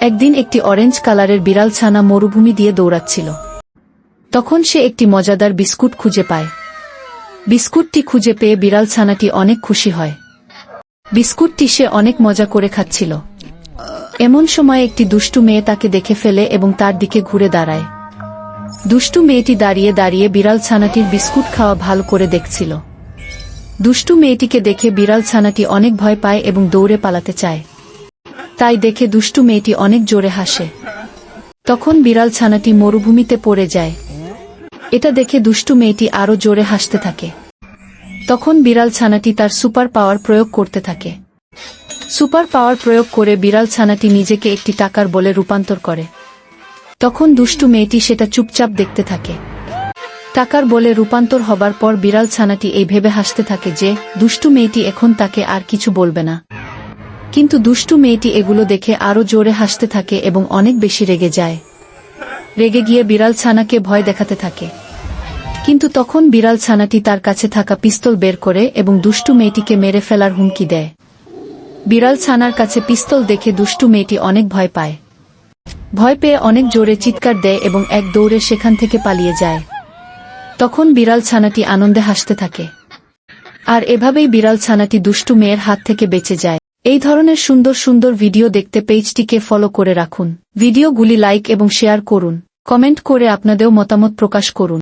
একদিন একটি অরেঞ্জ কালারের বিড়াল ছানা মরুভূমি দিয়ে দৌড়াচ্ছিল। তখন সে একটি মজাদার বিস্কুট খুঁজে পায়। বিস্কুটটি খুঁজে পেয়ে বিড়াল ছানাটি অনেক খুশি হয়। বিস্কুটটি সে অনেক মজা করে খাচ্ছিল। এমন সময় একটি দুষ্টু মেয়ে তাকে দেখে ফেলে এবং তার দিকে ঘুরে দাঁড়ায়। দুষ্টু মেয়েটি দাঁড়িয়ে দাঁড়িয়ে বিড়াল ছানাটির বিস্কুট খাওয়া ভালো করে দেখছিল। দুষ্টু মেয়েটিকে দেখে বিড়াল ছানাটি অনেক ভয় পায় এবং দৌড়ে পালাতে চায়। তাই দেখে দুষ্টু মেয়েটি অনেক জোরে হাসে। তখন বিড়াল ছানাটি মরুভূমিতে পড়ে যায়। এটা দেখে দুষ্টু মেয়েটি আরও জোরে হাসতে থাকে। তখন বিড়াল ছানাটি তার সুপার পাওয়ার প্রয়োগ করতে থাকে। সুপার পাওয়ার প্রয়োগ করে বিড়াল ছানাটি নিজেকে একটি টাকার বলে রূপান্তর করে। তখন দুষ্টু মেয়েটি সেটা চুপচাপ দেখতে থাকে। টাকার বলে রূপান্তর হবার পর বিড়াল ছানাটি এই ভেবে হাসতে থাকে যে, দুষ্টু মেয়েটি এখন তাকে আর কিছু বলবে না। কিন্তু দুষ্টু মেয়েটি এগুলো দেখে আরও জোরে হাসতে থাকে এবং অনেক বেশি রেগে যায়। রেগে গিয়ে বিড়াল ছানাকে ভয় দেখাতে থাকে। কিন্তু তখন বিড়াল ছানাটি তার কাছে থাকা পিস্তল বের করে এবং দুষ্টু মেয়েটিকে মেরে ফেলার হুমকি দেয়। বিড়াল ছানার কাছে পিস্তল দেখে দুষ্টু মেয়েটি অনেক ভয় পায়। ভয় পেয়ে অনেক জোরে চিৎকার দেয় এবং এক দৌড়ে সেখান থেকে পালিয়ে যায়। তখন বিড়াল ছানাটি আনন্দে হাসতে থাকে। আর এভাবেই বিড়াল ছানাটি দুষ্টু মেয়ের হাত থেকে বেঁচে যায়। এই ধরনের সুন্দর সুন্দর ভিডিও দেখতে পেজটিকে ফলো করে রাখুন। ভিডিওগুলি লাইক এবং শেয়ার করুন। কমেন্ট করে আপনাদেরও মতামত প্রকাশ করুন।